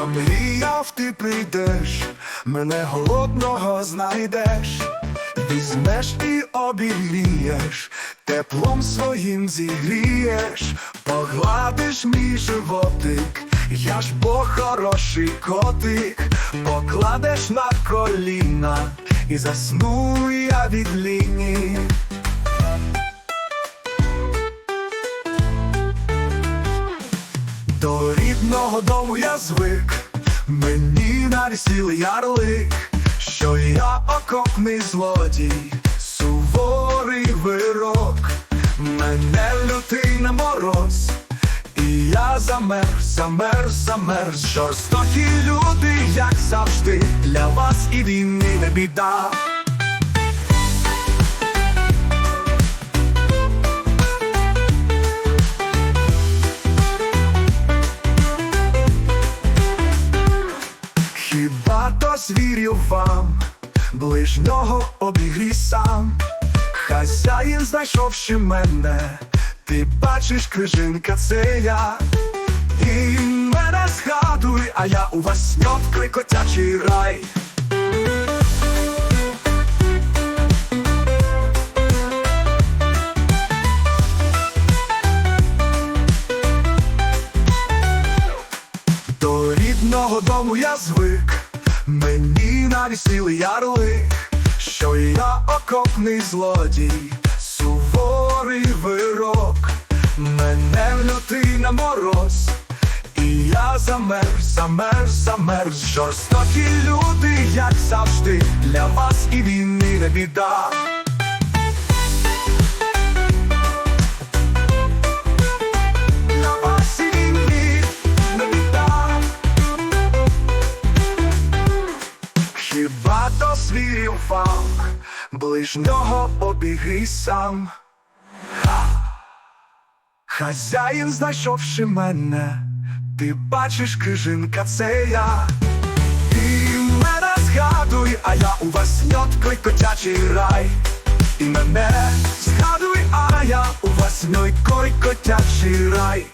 Я мріяв, ти прийдеш, мене голодного знайдеш, візьмеш і обігрієш, теплом своїм зігрієш, погладиш мій животик, я ж бо хороший котик, покладеш на коліна, і засну я від лінії. До рідного дому я звик, мені нарісіли ярлик, що я окопний злодій, суворий вирок, мене лютий на мороз, і я замерз, замерз, замерз, жорстокі люди, як завжди, для вас і війни не біда. То звірю вам, ближнього обігрій сам, хазяїн знайшовши мене, ти бачиш, крижинка, це я, і мене згадуй, а я у вас ньоткли котячий рай. До рідного дому я звик, мені навісили ярлик, що я окопний злодій, суворий вирок, мене лютий на мороз, і я замерз, замерз, замерз, жорстокі люди, як завжди, для вас і війни не біда. Звірів вам, ближнього обігрій сам. Хазяїн, знайшовши мене, ти бачиш, крижинка, це я. І мене згадуй, а я у вас ньоткой котячий рай. І мене згадуй, а я у вас ньоткой котячий рай.